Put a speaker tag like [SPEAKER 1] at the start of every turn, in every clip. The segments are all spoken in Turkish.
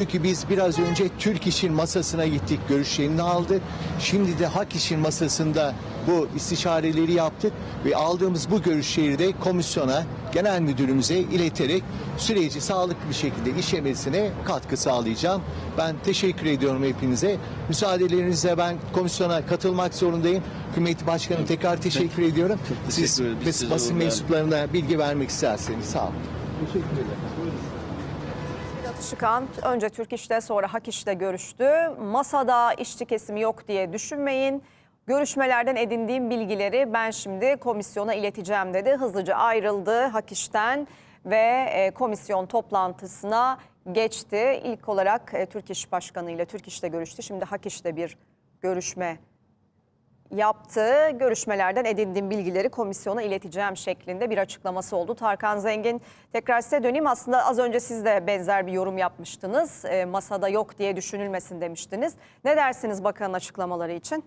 [SPEAKER 1] Çünkü biz biraz önce Türk İş'in masasına gittik, görüşlerini aldık. Şimdi de Hak İş'in masasında bu istişareleri yaptık ve aldığımız bu görüşleri de komisyona, genel müdürümüze ileterek süreci sağlıklı bir şekilde işlemesine katkı sağlayacağım. Ben teşekkür ediyorum hepinize. Müsaadelerinizle ben komisyona katılmak zorundayım. Kıymetli Başkanım tekrar teşekkür ediyorum.
[SPEAKER 2] teşekkür
[SPEAKER 1] Siz bas-
[SPEAKER 2] size
[SPEAKER 1] basın mensuplarına bilgi vermek isterseniz sağ olun. Teşekkür ederim.
[SPEAKER 3] Çıkan önce Türk İş'te sonra Hak İş'te görüştü. Masada işçi kesimi yok diye düşünmeyin. Görüşmelerden edindiğim bilgileri ben şimdi komisyona ileteceğim dedi. Hızlıca ayrıldı Hak İş'ten ve e, komisyon toplantısına geçti. İlk olarak e, Türk İş Başkanı ile Türk İş'te görüştü. Şimdi Hak İş'te bir görüşme yaptı. Görüşmelerden edindiğim bilgileri komisyona ileteceğim şeklinde bir açıklaması oldu. Tarkan Zengin tekrar size döneyim. Aslında az önce siz de benzer bir yorum yapmıştınız. E, masada yok diye düşünülmesin demiştiniz. Ne dersiniz bakanın açıklamaları için?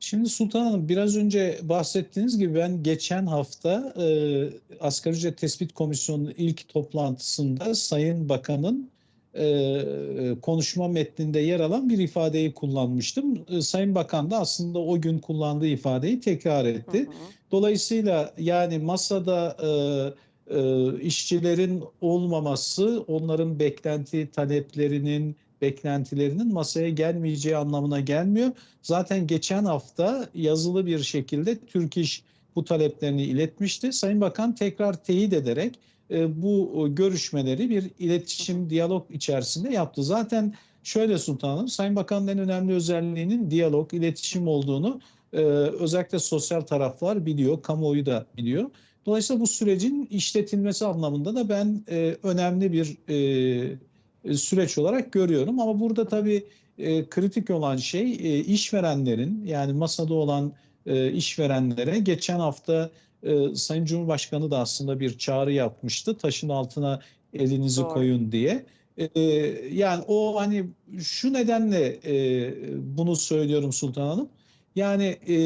[SPEAKER 4] Şimdi Sultan Hanım biraz önce bahsettiğiniz gibi ben geçen hafta e, Asgari Ücret Tespit Komisyonu'nun ilk toplantısında Sayın Bakan'ın e, konuşma metninde yer alan bir ifadeyi kullanmıştım. E, Sayın Bakan da aslında o gün kullandığı ifadeyi tekrar etti. Dolayısıyla yani masada e, e, işçilerin olmaması onların beklenti taleplerinin beklentilerinin masaya gelmeyeceği anlamına gelmiyor. Zaten geçen hafta yazılı bir şekilde Türk İş bu taleplerini iletmişti. Sayın Bakan tekrar teyit ederek e, bu görüşmeleri bir iletişim, diyalog içerisinde yaptı. Zaten şöyle Sultan Hanım, Sayın Bakan'ın en önemli özelliğinin diyalog, iletişim olduğunu e, özellikle sosyal taraflar biliyor, kamuoyu da biliyor. Dolayısıyla bu sürecin işletilmesi anlamında da ben e, önemli bir e, süreç olarak görüyorum. Ama burada tabii e, kritik olan şey e, işverenlerin yani masada olan e, işverenlere geçen hafta e, Sayın Cumhurbaşkanı da aslında bir çağrı yapmıştı. Taşın altına elinizi
[SPEAKER 3] Doğru.
[SPEAKER 4] koyun diye. E, yani o hani şu nedenle e, bunu söylüyorum Sultan Hanım. Yani e,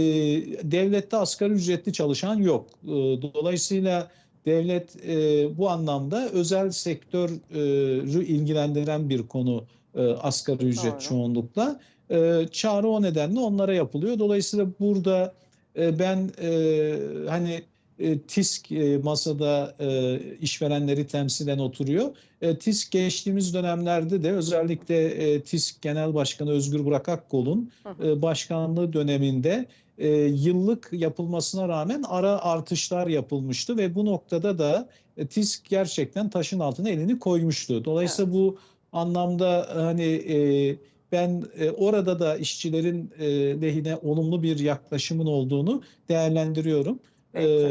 [SPEAKER 4] devlette asgari ücretli çalışan yok. E, dolayısıyla devlet e, bu anlamda özel sektörü ilgilendiren bir konu e, asgari ücret
[SPEAKER 3] Doğru.
[SPEAKER 4] çoğunlukla. E, çağrı o nedenle onlara yapılıyor. Dolayısıyla burada e, ben e, hani e, TİSK e, masada e, işverenleri temsilen oturuyor. E, TİSK geçtiğimiz dönemlerde de özellikle e, TİSK Genel Başkanı Özgür Burak Akkol'un e, başkanlığı döneminde e, yıllık yapılmasına rağmen ara artışlar yapılmıştı ve bu noktada da e, TİSK gerçekten taşın altına elini koymuştu. Dolayısıyla bu anlamda hani e, ben e, orada da işçilerin e, lehine olumlu bir yaklaşımın olduğunu değerlendiriyorum.
[SPEAKER 3] Peki.
[SPEAKER 4] E,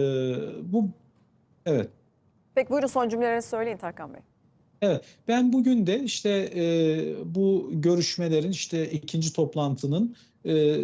[SPEAKER 4] bu evet.
[SPEAKER 3] Peki buyurun son cümlelerinizi söyleyin Tarkan Bey.
[SPEAKER 4] Evet, ben bugün de işte e, bu görüşmelerin işte ikinci toplantının e, e,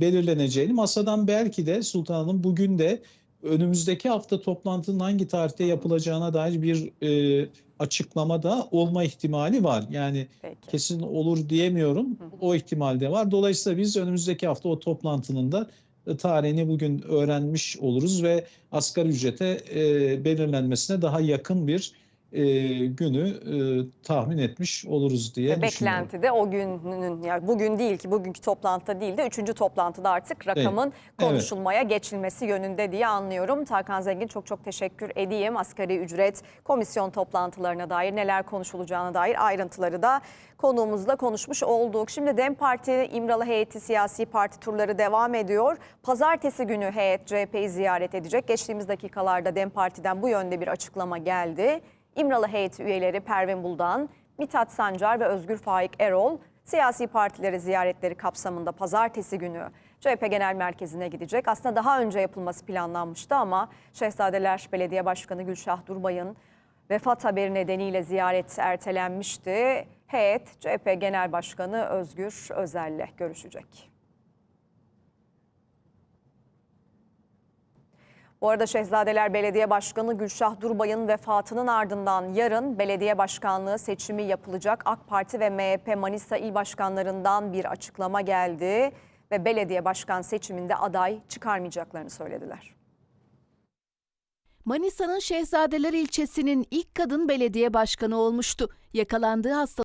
[SPEAKER 4] belirleneceğini masadan belki de Sultan Hanım bugün de önümüzdeki hafta toplantının hangi tarihte yapılacağına dair bir e, açıklama da olma ihtimali var. Yani
[SPEAKER 3] Peki.
[SPEAKER 4] kesin olur diyemiyorum. O ihtimal de var. Dolayısıyla biz önümüzdeki hafta o toplantının da e, tarihini bugün öğrenmiş oluruz ve asgari ücrete e, belirlenmesine daha yakın bir e, günü e, tahmin etmiş oluruz diye
[SPEAKER 3] Ve
[SPEAKER 4] düşünüyorum.
[SPEAKER 3] beklenti de o günün yani bugün değil ki bugünkü toplantıda değil de üçüncü toplantıda artık rakamın konuşulmaya geçilmesi yönünde diye anlıyorum. Tarkan Zengin çok çok teşekkür edeyim. Asgari ücret komisyon toplantılarına dair neler konuşulacağına dair ayrıntıları da konuğumuzla konuşmuş olduk. Şimdi DEM Parti İmralı heyeti siyasi parti turları devam ediyor. Pazartesi günü heyet CHP'yi ziyaret edecek. Geçtiğimiz dakikalarda DEM Parti'den bu yönde bir açıklama geldi. İmralı heyeti üyeleri Pervin Buldan, Mithat Sancar ve Özgür Faik Erol siyasi partileri ziyaretleri kapsamında pazartesi günü CHP Genel Merkezi'ne gidecek. Aslında daha önce yapılması planlanmıştı ama Şehzadeler Belediye Başkanı Gülşah Durbay'ın vefat haberi nedeniyle ziyaret ertelenmişti. Heyet CHP Genel Başkanı Özgür Özel'le görüşecek. Bu arada Şehzadeler Belediye Başkanı Gülşah Durbay'ın vefatının ardından yarın belediye başkanlığı seçimi yapılacak. AK Parti ve MHP Manisa İl Başkanlarından bir açıklama geldi ve belediye başkan seçiminde aday çıkarmayacaklarını söylediler.
[SPEAKER 2] Manisa'nın Şehzadeler ilçesinin ilk kadın belediye başkanı olmuştu. Yakalandığı hastalık